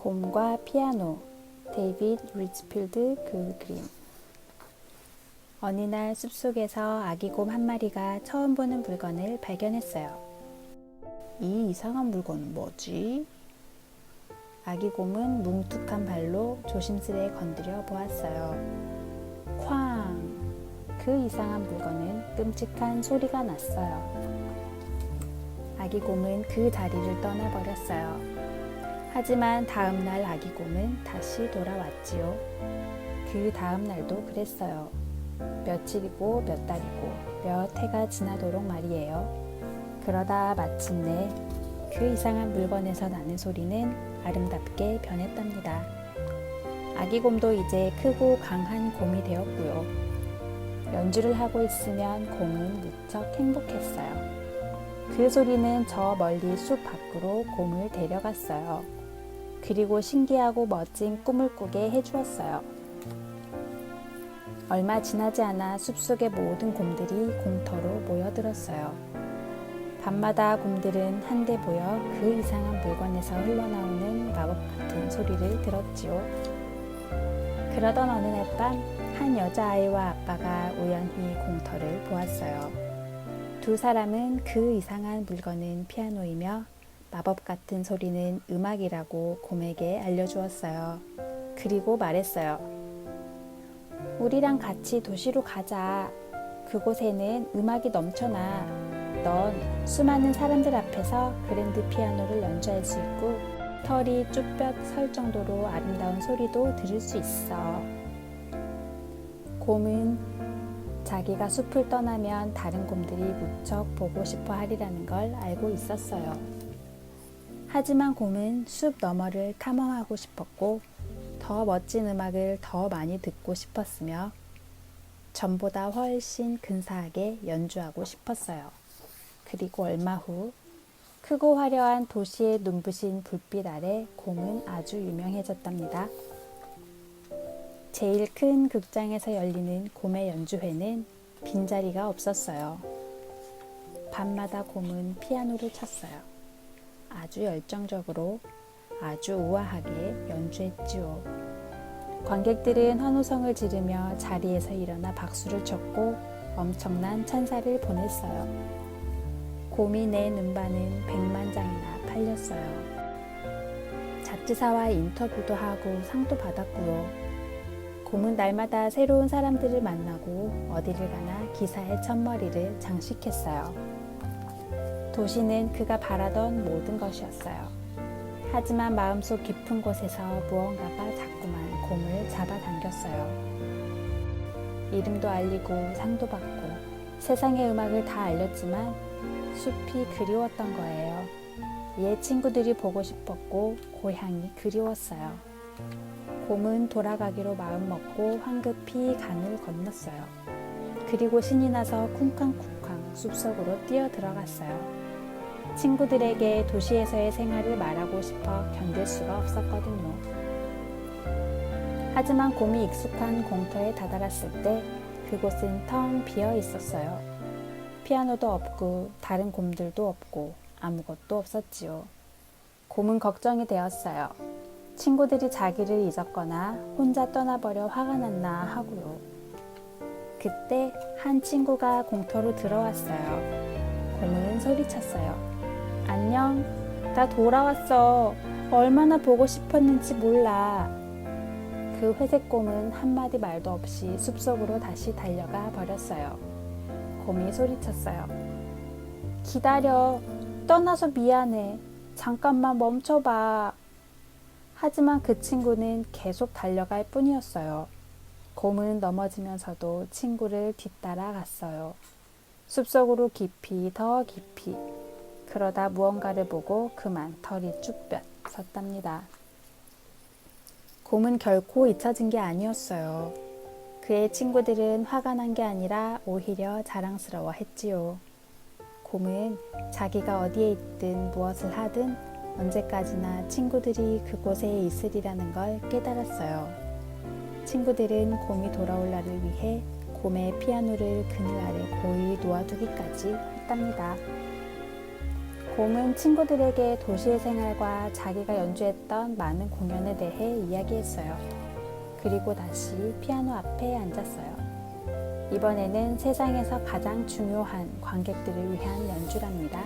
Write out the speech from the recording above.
곰과 피아노 데이빗 리츠필드 그 그림 어느 날 숲속에서 아기 곰 한 마리가 처음 보는 물건을 발견했어요. 이 이상한 물건은 뭐지? 아기 곰은 뭉툭한 발로 조심스레 건드려 보았어요. 쾅! 그 이상한 물건은 끔찍한 소리가 났어요. 아기 곰은 그 자리를 떠나버렸어요. 하지만 다음 날 아기 곰은 다시 돌아왔지요. 그 다음 날도 그랬어요. 며칠이고 몇 달이고 몇 해가 지나도록 말이에요. 그러다 마침내 그 이상한 물건에서 나는 소리는 아름답게 변했답니다. 아기 곰도 이제 크고 강한 곰이 되었고요. 연주를 하고 있으면 곰은 무척 행복했어요. 그 소리는 저 멀리 숲 밖으로 곰을 데려갔어요. 그리고 신기하고 멋진 꿈을 꾸게 해주었어요. 얼마 지나지 않아 숲속의 모든 곰들이 공터로 모여들었어요. 밤마다 곰들은 한데 모여 그 이상한 물건에서 흘러나오는 마법 같은 소리를 들었지요. 그러던 어느 날 밤, 한 여자아이와 아빠가 우연히 공터를 보았어요. 두 사람은 그 이상한 물건은 피아노이며 마법 같은 소리는 음악이라고 곰에게 알려주었어요. 그리고 말했어요. 우리랑 같이 도시로 가자. 그곳에는 음악이 넘쳐나. 넌 수많은 사람들 앞에서 그랜드 피아노를 연주할 수 있고 털이 쭈뼛 설 정도로 아름다운 소리도 들을 수 있어. 곰은 자기가 숲을 떠나면 다른 곰들이 무척 보고 싶어 하리라는 걸 알고 있었어요. 하지만 곰은 숲 너머를 탐험하고 싶었고 더 멋진 음악을 더 많이 듣고 싶었으며 전보다 훨씬 근사하게 연주하고 싶었어요. 그리고 얼마 후 크고 화려한 도시의 눈부신 불빛 아래 곰은 아주 유명해졌답니다. 제일 큰 극장에서 열리는 곰의 연주회는 빈자리가 없었어요. 밤마다 곰은 피아노를 쳤어요. 아주 열정적으로 아주 우아하게 연주했지요. 관객들은 환호성을 지르며 자리에서 일어나 박수를 쳤고 엄청난 찬사를 보냈어요. 곰이 낸 음반은 100만 장이나 팔렸어요. 잡지사와 인터뷰도 하고 상도 받았고요. 곰은 날마다 새로운 사람들을 만나고 어디를 가나 기사의 첫머리를 장식했어요. 도시는 그가 바라던 모든 것이었어요. 하지만 마음속 깊은 곳에서 무언가가 자꾸만 곰을 잡아당겼어요. 이름도 알리고 상도 받고 세상의 음악을 다 알렸지만 숲이 그리웠던 거예요. 옛 친구들이 보고 싶었고 고향이 그리웠어요. 곰은 돌아가기로 마음먹고 황급히 강을 건넜어요. 그리고 신이 나서 쿵쾅쿵쾅 숲속으로 뛰어 들어갔어요. 친구들에게 도시에서의 생활을 말하고 싶어 견딜 수가 없었거든요. 하지만 곰이 익숙한 공터에 다다랐을 때 그곳은 텅 비어 있었어요. 피아노도 없고 다른 곰들도 없고 아무것도 없었지요. 곰은 걱정이 되었어요. 친구들이 자기를 잊었거나 혼자 떠나버려 화가 났나 하고요. 그때 한 친구가 공터로 들어왔어요. 곰은 소리쳤어요. 안녕. 나 돌아왔어. 얼마나 보고 싶었는지 몰라. 그 회색 곰은 한마디 말도 없이 숲속으로 다시 달려가 버렸어요. 곰이 소리쳤어요. 기다려. 떠나서 미안해. 잠깐만 멈춰봐. 하지만 그 친구는 계속 달려갈 뿐이었어요. 곰은 넘어지면서도 친구를 뒤따라 갔어요. 숲속으로 깊이 더 깊이. 그러다 무언가를 보고 그만 털이 쭈뼛 섰답니다. 곰은 결코 잊혀진 게 아니었어요. 그의 친구들은 화가 난 게 아니라 오히려 자랑스러워 했지요. 곰은 자기가 어디에 있든 무엇을 하든 언제까지나 친구들이 그곳에 있으리라는 걸 깨달았어요. 친구들은 곰이 돌아올 날을 위해 곰의 피아노를 그늘 아래 고이 놓아두기까지 했답니다. 곰은 친구들에게 도시의 생활과 자기가 연주했던 많은 공연에 대해 이야기했어요. 그리고 다시 피아노 앞에 앉았어요. 이번에는 세상에서 가장 중요한 관객들을 위한 연주랍니다.